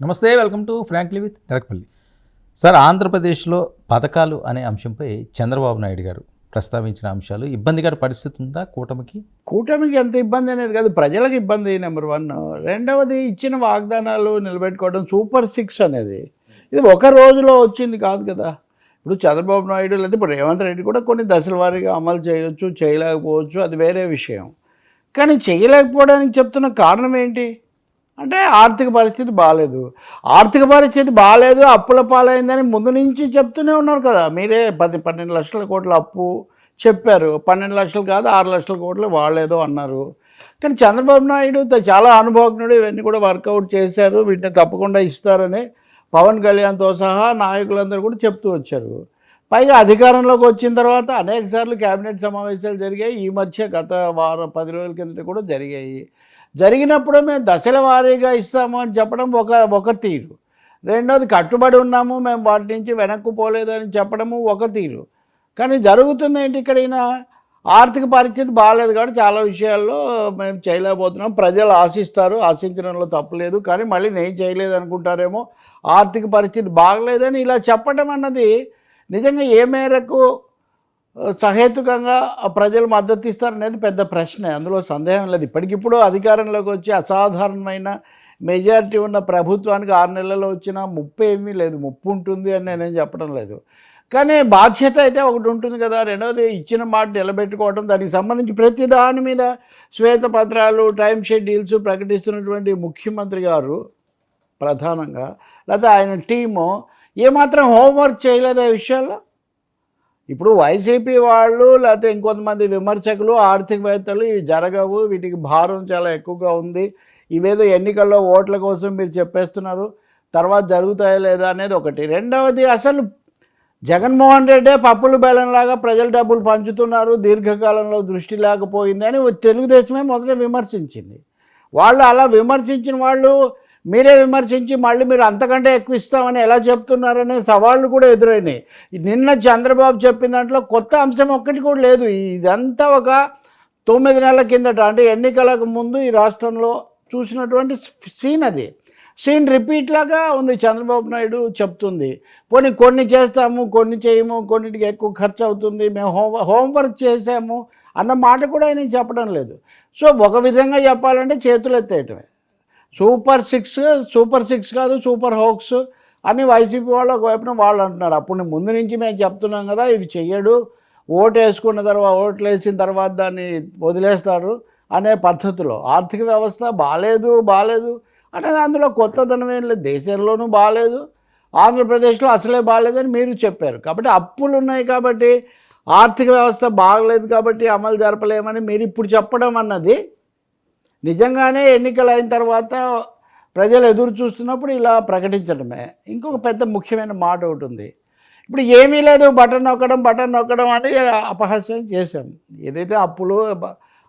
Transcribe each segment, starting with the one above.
నమస్తే welcome to frankly with Terakapalli sir ఆంధ్రప్రదేశ్లో పథకాలు అనే అంశంపై చంద్రబాబు నాయుడు గారు ప్రస్తావించిన అంశాలు ఇబ్బందికర పరిస్థితి ఉందా కూటమికి? కూటమికి ఎంత ఇబ్బంది అనేది కాదు ప్రజలకు ఇబ్బంది నెంబర్ వన్. రెండవది ఇచ్చిన వాగ్దానాలు నిలబెట్టుకోవడం సూపర్ సిక్స్ అనేది. ఇది ఒక రోజులో వచ్చింది కాదు కదా. ఇప్పుడు చంద్రబాబు నాయుడు లేదా ఇప్పుడు రేవంత్ రెడ్డి కూడా కొన్ని దశల వారీగా అమలు చేయొచ్చు చేయలేకపోవచ్చు అది వేరే విషయం. కానీ చేయలేకపోవడానికి చెప్తున్న కారణం ఏంటి? అంటే ఆర్థిక పరిస్థితి బాగాలేదు ఆర్థిక పరిస్థితి బాగాలేదు అప్పుల పాలైందని ముందు నుంచి చెప్తూనే ఉన్నారు కదా. మీరే పది పన్నెండు లక్షల కోట్ల అప్పు చెప్పారు. పన్నెండు లక్షలు కాదు ఆరు లక్షల కోట్లు వాళ్ళేదో అన్నారు. కానీ చంద్రబాబు నాయుడు చాలా అనుభవజ్ఞుడు ఇవన్నీ కూడా వర్కౌట్ చేశారు. వీటిని తప్పకుండా ఇస్తారని పవన్ కళ్యాణ్తో సహా నాయకులందరూ కూడా చెప్తూ వచ్చారు. పైగా అధికారంలోకి వచ్చిన తర్వాత అనేకసార్లు కేబినెట్ సమావేశాలు జరిగాయి. ఈ మధ్య గత వారం పది రోజుల కిందట కూడా జరిగాయి. జరిగినప్పుడు మేము దశల వారీగా ఇస్తాము అని చెప్పడం ఒక ఒక తీరు. రెండోది కట్టుబడి ఉన్నాము మేము వాటి నుంచి వెనక్కు పోలేదని చెప్పడము ఒక తీరు. కానీ జరుగుతుంది ఏంటి ఇక్కడ ఆర్థిక పరిస్థితి బాగాలేదు కాబట్టి చాలా విషయాల్లో మేము చేయలేకపోతున్నాం. ప్రజలు ఆశిస్తారు ఆశించడంలో తప్పులేదు కానీ మళ్ళీ నేను చేయలేదు అనుకుంటారేమో. ఆర్థిక పరిస్థితి బాగలేదని ఇలా చెప్పడం అన్నది నిజంగా ఏ మేరకు సహేతుకంగా ప్రజలు మద్దతు ఇస్తారనేది పెద్ద ప్రశ్నే. అందులో సందేహం లేదు. ఇప్పటికిప్పుడు అధికారంలోకి వచ్చి అసాధారణమైన మెజారిటీ ఉన్న ప్రభుత్వానికి ఆరు నెలల్లో వచ్చిన ముప్పు ఏమీ లేదు. ముప్పు ఉంటుంది అని నేనేం చెప్పడం లేదు. కానీ బాధ్యత అయితే ఒకటి ఉంటుంది కదా. రెండవది ఇచ్చిన మాట నిలబెట్టుకోవడం దానికి సంబంధించి ప్రతి దాని మీద శ్వేతపత్రాలు టైం షెడ్యూల్స్ ప్రకటిస్తున్నటువంటి ముఖ్యమంత్రి గారు ప్రధానంగా లేకపోతే ఆయన టీము ఏమాత్రం హోంవర్క్ చేయలేదు ఆ విషయాల్లో? ఇప్పుడు వైసీపీ వాళ్ళు లేకపోతే ఇంకొంతమంది విమర్శకులు ఆర్థికవేత్తలు ఇవి జరగవు. వీటికి భారం చాలా ఎక్కువగా ఉంది. ఇవేదో ఎన్నికల్లో ఓట్ల కోసం మీరు చెప్పేస్తున్నారు. తర్వాత జరుగుతాయా లేదా అనేది ఒకటి. రెండవది అసలు జగన్మోహన్ రెడ్డే పప్పులు బెల్లంలాగా ప్రజల డబ్బులు పంచుతున్నారు. దీర్ఘకాలంలో దృష్టి లేకపోయింది అని తెలుగుదేశమే మొదట విమర్శించింది. వాళ్ళు అలా విమర్శించిన వాళ్ళు మీరే విమర్శించి మళ్ళీ మీరు అంతకంటే ఎక్కువ ఇస్తామని ఎలా చెప్తున్నారనే సవాళ్ళు కూడా ఎదురైనాయి. నిన్న చంద్రబాబు చెప్పిన దాంట్లో కొత్త అంశం ఒక్కటి కూడా లేదు. ఇదంతా ఒక తొమ్మిది నెలల కిందట అంటే ఎన్నికలకు ముందు ఈ రాష్ట్రంలో చూసినటువంటి సీన్ అది. సీన్ రిపీట్ లాగా ఉంది చంద్రబాబు నాయుడు చెప్తుంది. పోనీ కొన్ని చేస్తాము కొన్ని చేయము కొన్నిటికి ఎక్కువ ఖర్చు అవుతుంది మేము హోం హోంవర్క్ చేసాము అన్న మాట కూడా ఆయన చెప్పడం లేదు. సో ఒక విధంగా చెప్పాలంటే చేతులు ఎత్తేయటమే సూపర్ సిక్స్ సూపర్ సిక్స్ కాదు సూపర్ హోక్స్ అని వైసీపీ వాళ్ళు ఒకవైపున వాళ్ళు అంటున్నారు. అప్పుడు ముందు నుంచి మేము చెప్తున్నాం కదా ఇవి చెయ్యడు. ఓటు వేసుకున్న తర్వాత ఓట్లు వేసిన తర్వాత దాన్ని వదిలేస్తారు అనే పద్ధతిలో. ఆర్థిక వ్యవస్థ బాగాలేదు బాగాలేదు అనేది అందులో కొత్తదనం ఏం లేదు. దేశంలోనూ బాగాలేదు ఆంధ్రప్రదేశ్లో అసలే బాగాలేదని మీరు చెప్పారు. కాబట్టి అప్పులు ఉన్నాయి కాబట్టి ఆర్థిక వ్యవస్థ బాగలేదు కాబట్టి అమలు జరపలేమని మీరు ఇప్పుడు చెప్పడం అన్నది నిజంగానే ఎన్నికలు అయిన తర్వాత ప్రజలు ఎదురు చూస్తున్నప్పుడు ఇలా ప్రకటించడమే. ఇంకొక పెద్ద ముఖ్యమైన మాట ఒకటి ఉంది. ఇప్పుడు ఏమీ లేదు బటన్ నొక్కడం బటన్ నొక్కడం అని అపహాస్యం చేశాం. ఏదైతే అప్పులు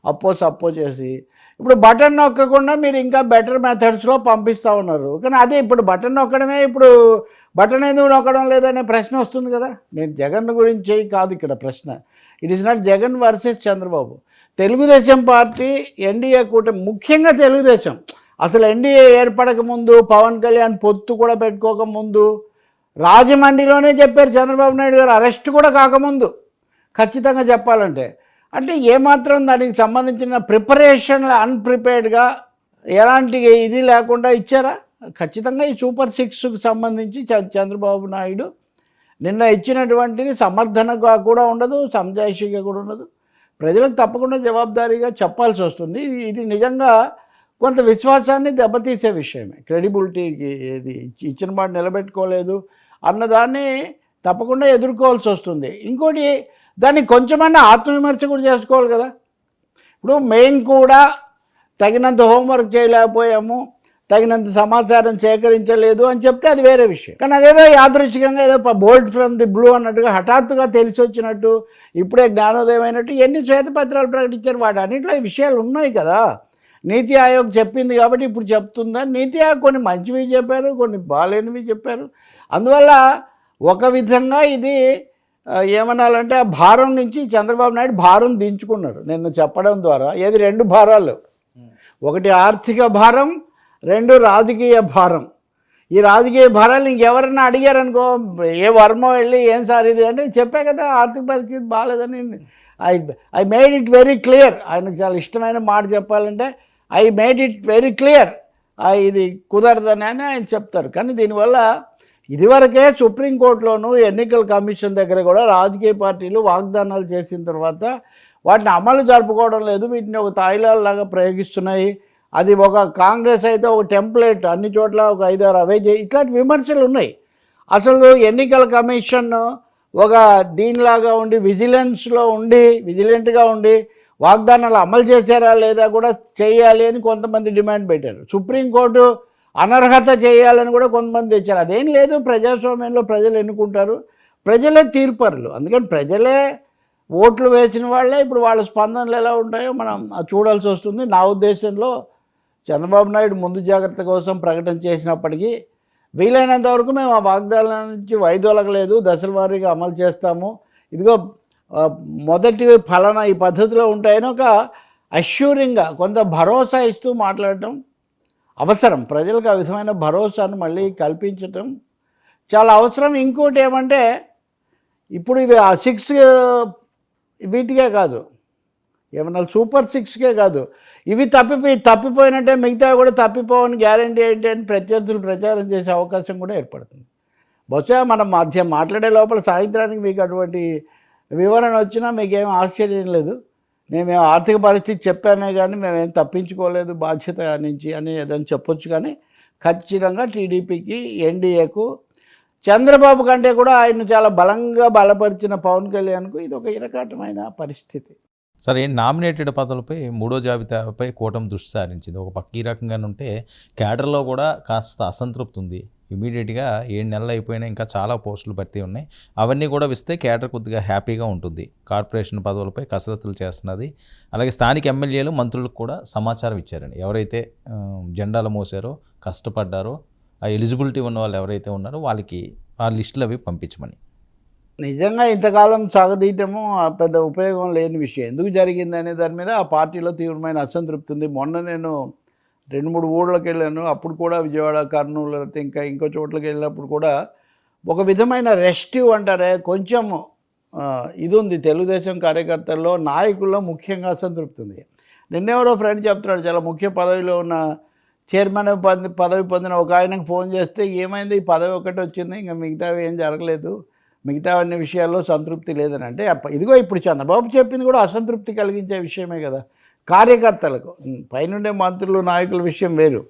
అప్పో సప్పో చేసి. ఇప్పుడు బటన్ నొక్కకుండా మీరు ఇంకా బెటర్ మెథడ్స్లో పంపిస్తూ ఉన్నారు. కానీ అదే ఇప్పుడు బటన్ నొక్కడమే ఇప్పుడు బటన్ ఎందుకు నొక్కడం లేదనే ప్రశ్న వస్తుంది కదా. నేను జగన్ గురించి కాదు ఇక్కడ ప్రశ్న. It is not Jagan versus Chandrababu Telugu Desam party NDA కూటమి ముఖ్యంగా తెలుగుదేశం. అసలు ఎన్డీఏ ఏర్పడక ముందు పవన్ కళ్యాణ్ పొత్తు కూడా పెట్టుకోక ముందు రాజమండ్రిలోనే చెప్పారు చంద్రబాబు నాయుడు గారు అరెస్ట్ కూడా కాకముందు ఖచ్చితంగా చెప్పాలంటే. అంటే ఏమాత్రం దానికి సంబంధించిన ప్రిపరేషన్ అన్ప్రిపేర్డ్గా ఎలాంటి ఇది లేకుండా ఇచ్చారా? ఖచ్చితంగా ఈ సూపర్ సిక్స్కి సంబంధించి చ- చంద్రబాబు నాయుడు నిన్న ఇచ్చినటువంటిది సమర్థనగా కూడా ఉండదు సంజాయిషిగా కూడా ఉండదు. ప్రజలకు తప్పకుండా జవాబుదారీగా చెప్పాల్సి వస్తుంది. ఇది నిజంగా కొంత విశ్వాసాన్ని దెబ్బతీసే విషయమే. క్రెడిబిలిటీకి ఇది ఇచ్చిన మాట నిలబెట్టుకోలేదు అన్నదాన్ని తప్పకుండా ఎదుర్కోవాల్సి వస్తుంది. ఇంకోటి దాన్ని కొంచెమన్నా ఆత్మవిమర్శ కూడా చేసుకోవాలి కదా. ఇప్పుడు మేము కూడా తగినంత హోంవర్క్ చేయలేకపోయాము. తగినంత సమాచారం సేకరించలేదు అని చెప్తే అది వేరే విషయం. కానీ అదేదో యాదృచ్ఛికంగా ఏదో బోల్డ్ ఫ్రమ్ ది బ్లూ అన్నట్టుగా హఠాత్తుగా తెలిసి వచ్చినట్టు ఇప్పుడే జ్ఞానోదయం అయినట్టు ఎన్ని శ్వేతపత్రాలు ప్రకటించారు వాటి అన్నింటిలో ఈ విషయాలు ఉన్నాయి కదా. నీతి ఆయోగ్ చెప్పింది కాబట్టి ఇప్పుడు చెప్తుందా? నీతి ఆయోగ్ కొన్ని మంచివి చెప్పారు కొన్ని బాగాలేనివి చెప్పారు. అందువల్ల ఒక విధంగా ఇది ఏమనాలంటే ఆ భారం నుంచి చంద్రబాబు నాయుడు భారం దించుకున్నారు నిన్న చెప్పడం ద్వారా ఏది రెండు భారాలు? ఒకటి ఆర్థిక భారం రెండు రాజకీయ భారం. ఈ రాజకీయ భారాలు ఇంకెవరన్నా అడిగారనుకో ఏ వర్మ వెళ్ళి ఏం సార్ ఇది అంటే చెప్పే కదా ఆర్థిక పరిస్థితి బాగాలేదని I I made it very clear ఆయనకు చాలా ఇష్టమైన మాట చెప్పాలంటే I made it very clear ఇది కుదరదని అని ఆయన చెప్తారు. కానీ దీనివల్ల ఇదివరకే సుప్రీంకోర్టులోను ఎన్నికల కమిషన్ దగ్గర కూడా రాజకీయ పార్టీలు వాగ్దానాలు చేసిన తర్వాత వాటిని అమలు జరుపుకోవడం లేదు. వీటిని ఒక తాయిలాగా ప్రయోగిస్తున్నాయి. అది ఒక కాంగ్రెస్ అయితే ఒక టెంప్లెట్ అన్ని చోట్ల ఒక ఐదారు అవే ఇట్లాంటి విమర్శలు ఉన్నాయి. అసలు ఎన్నికల కమిషన్ ఒక దీనిలాగా ఉండి విజిలెన్స్లో ఉండి విజిలెంట్గా ఉండి వాగ్దానాలు అమలు చేశారా లేదా కూడా చేయాలి అని కొంతమంది డిమాండ్ పెట్టారు. సుప్రీంకోర్టు అనర్హత చేయాలని కూడా కొంతమంది తెచ్చారు. అదేం లేదు ప్రజాస్వామ్యంలో ప్రజలు ఎన్నుకుంటారు. ప్రజలే తీర్పరులు. అందుకని ప్రజలే ఓట్లు వేసిన వాళ్ళే ఇప్పుడు వాళ్ళ స్పందనలు ఎలా ఉంటాయో మనం అది చూడాల్సి వస్తుంది. నా ఉద్దేశంలో చంద్రబాబు నాయుడు ముందు జాగ్రత్త కోసం ప్రకటన చేసినప్పటికీ వీలైనంత వరకు మేము ఆ వాగ్దానాల నుంచి వైదొలగలేదు. దశల వారీగా అమలు చేస్తాము. ఇదిగో మొదటి ఫలానా ఈ పద్ధతిలో ఉంటాయని ఒక అష్యూరింగ్గా కొంత భరోసా ఇస్తూ మాట్లాడటం అవసరం. ప్రజలకు ఆ విధమైన భరోసాను మళ్ళీ కల్పించటం చాలా అవసరం. ఇంకోటి ఏమంటే ఇప్పుడు ఇవి ఆ సిక్స్ వీటికే కాదు. ఏమన్నా సూపర్ సిక్స్కే కాదు. ఇవి తప్పిపోయి తప్పిపోయినట్టే మిగతా కూడా తప్పిపోవని గ్యారంటీ ఏంటి అని ప్రత్యర్థులు ప్రచారం చేసే అవకాశం కూడా ఏర్పడుతుంది. బహుశా మనం మధ్య మాట్లాడే లోపల సాయంత్రానికి మీకు అటువంటి వివరణ వచ్చినా మీకేం ఆశ్చర్యం లేదు. మేము ఆర్థిక పరిస్థితి చెప్పామే కానీ మేమేం తప్పించుకోలేదు బాధ్యత నుంచి అని ఏదైనా చెప్పొచ్చు కానీ ఖచ్చితంగా టీడీపీకి ఎన్డీఏకు చంద్రబాబు కంటే కూడా ఆయన చాలా బలంగా బలపరిచిన పవన్ కళ్యాణ్కు ఇది ఒక ఇరకాటమైన పరిస్థితి. సరే నామినేటెడ్ పదవులపై మూడో జాబితాపై కూటమి దృష్టి సారించింది. ఒక పక్క ఈ రకంగా ఉంటే క్యాడర్లో కూడా కాస్త అసంతృప్తి ఉంది ఇమీడియట్గా ఏడు నెలలు అయిపోయినా ఇంకా చాలా పోస్టులు భర్తీ ఉన్నాయి. అవన్నీ కూడా ఇస్తే క్యాడర్ కొద్దిగా హ్యాపీగా ఉంటుంది. కార్పొరేషన్ పదవులపై కసరత్తులు చేస్తున్నది. అలాగే స్థానిక ఎమ్మెల్యేలు మంత్రులకు కూడా సమాచారం ఇచ్చారండి. ఎవరైతే జెండాలు మోసారో కష్టపడ్డారో ఆ ఎలిజిబిలిటీ ఉన్న వాళ్ళు ఎవరైతే ఉన్నారో వాళ్ళకి ఆ లిస్టులు అవి పంపించమని. నిజంగా ఇంతకాలం సాగదీయటము ఆ పెద్ద ఉపయోగం లేని విషయం. ఎందుకు జరిగింది అనే దాని మీద ఆ పార్టీలో తీవ్రమైన అసంతృప్తి ఉంది. మొన్న నేను రెండు మూడు ఊళ్ళకి వెళ్ళాను. అప్పుడు కూడా విజయవాడ కర్నూలు లేకపోతే ఇంకా ఇంకో చోట్లకి వెళ్ళినప్పుడు కూడా ఒక విధమైన రెస్టివ్ అంటారే కొంచెం ఇది ఉంది. తెలుగుదేశం కార్యకర్తల్లో నాయకుల్లో ముఖ్యంగా అసంతృప్తి ఉంది. నిన్నెవరో ఫ్రెండ్ చెప్తున్నాడు చాలా ముఖ్య పదవిలో ఉన్న చైర్మన్ పదవి పదవి పొందిన ఒక ఆయనకు ఫోన్ చేస్తే ఏమైంది? ఈ పదవి ఒకటి వచ్చింది ఇంకా మిగతావి ఏం జరగలేదు. మిగతా అన్ని విషయాల్లో సంతృప్తి లేదని. అంటే ఇదిగో ఇప్పుడు చంద్రబాబు చెప్పింది కూడా అసంతృప్తి కలిగించే విషయమే కదా. కార్యకర్తలకు పైనుండే మంత్రులు నాయకుల విషయం వేరు.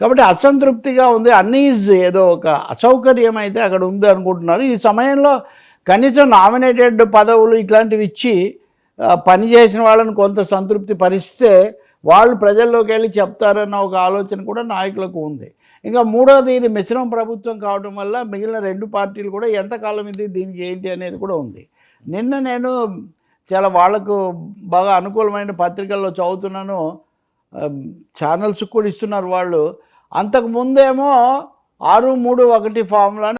కాబట్టి అసంతృప్తిగా ఉంది. అన్నీజ్ ఏదో ఒక అసౌకర్యం అయితే అక్కడ ఉంది అనుకుంటున్నారు. ఈ సమయంలో కనీసం నామినేటెడ్ పదవులు ఇట్లాంటివి ఇచ్చి పనిచేసిన పని చేసిన వాళ్ళని కొంత సంతృప్తి పరిస్తే వాళ్ళు ప్రజల్లోకి వెళ్ళి చెప్తారన్న ఒక ఆలోచన కూడా నాయకులకు ఉంది. ఇంకా మూడోది ఇది మిశ్రమ ప్రభుత్వం కావడం వల్ల మిగిలిన రెండు పార్టీలు కూడా ఎంతకాలం ఇది దీనికి ఏంటి అనేది కూడా ఉంది. నిన్న నేను చాలా వాళ్ళకు బాగా అనుకూలమైన పత్రికల్లో చదువుతున్నాను. ఛానల్స్ కూడా ఇస్తున్నారు వాళ్ళు. అంతకు ముందేమో ఆరు మూడు ఒకటి ఫార్ములాని